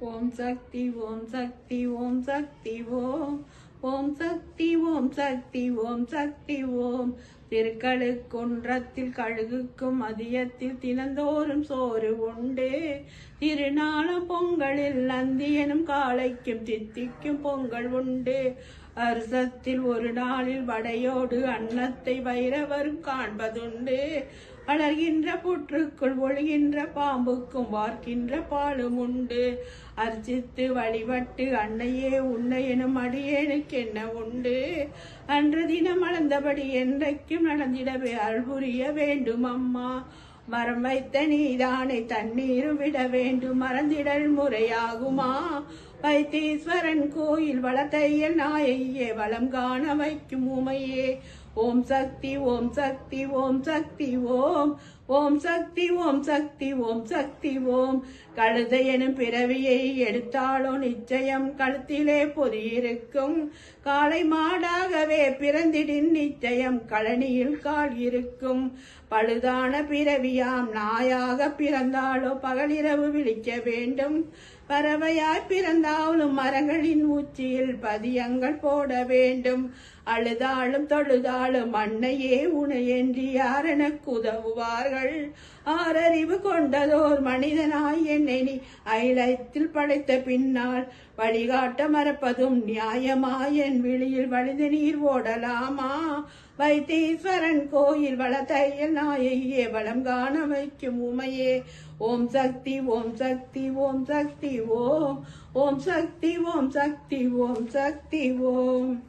ஓம் சக்தி ஓம் சக்தி ஓம் சக்தி ஓம். ஓம் சக்தி ஓம் சக்தி ஓம் சக்தி ஓம். திருக்கழுக்குன்றத்தில் கழுகுக்கும் மதியத்தில் தினந்தோறும் சோறு உண்டு. திருநாளம் பொங்கலில் நந்தியனும் காளைக்கும் தித்திக்கும் பொங்கல் உண்டு. அரிசத்தில் ஒரு நாளில் வடையோடு அன்னத்தை வைரவரும் காண்பதுண்டு. வளர்கின்ற புற்றுக்குள் ஒழுகின்ற பாம்புக்கும் வார்க்கின்ற பாலும் உண்டு. அர்ச்சித்து வழிபட்டு அன்னையே உன்னை எனும் அடியேனுக்கு என்ன உண்டு? அன்று தினம் அளந்தபடி என்றைக்கும் நடந்திடவே அல்புரிய வேண்டும் அம்மா மரம் வைத்த நீதானை தண்ணீரும் விட வேண்டும். மறந்திடல் முறையாகுமா? வைத்தீஸ்வரன் கோயில் வளத்தையல் நாயையே வளம் காண வைக்கும் உமையே. ஓம் சக்தி ஓம் சக்தி ஓம் சக்தி ஓம் ஓம் சக்தி ஓம் சக்தி ஓம் சக்தி ஓம். கழுதை எனும் பிறவியை எடுத்தாலோ நிச்சயம் கழுத்திலே பொதியிருக்கும். காளை மாடாகவே பிறந்திடின் நிச்சயம் கழனியில் கால் இருக்கும். பழுதான பிறவியாம் நாயாக பிறந்தாலோ பகலிரவு விழிக்க வேண்டும். பறவையாய் பிறந்தாலும் மரங்களின் உச்சியில் பதியங்கள் போட வேண்டும். அழுதாலும் தொழுதாலும் அன்னையே உனையன்றி யாரெனக்கு உதவுவார்கள் ஆறறிவு கொண்டதோர் மனிதனாய் என்னை நீ அயிலத்தில் படைத்த பின்னால் வழிகாட்ட மறப்பதும் நியாயமாய் என் விழியில் வழிந்து நீர் ஓடலாமா? வைத்தீஸ்வரன் கோயில் வளத்தையல் நாயையே வளம் காண வைக்கும் உமையே. ஓம் சக்தி ஓம் சக்தி ஓம் சக்தி ஓம். ஓம் சக்தி ஓம் சக்தி ஓம் சக்தி ஓம்.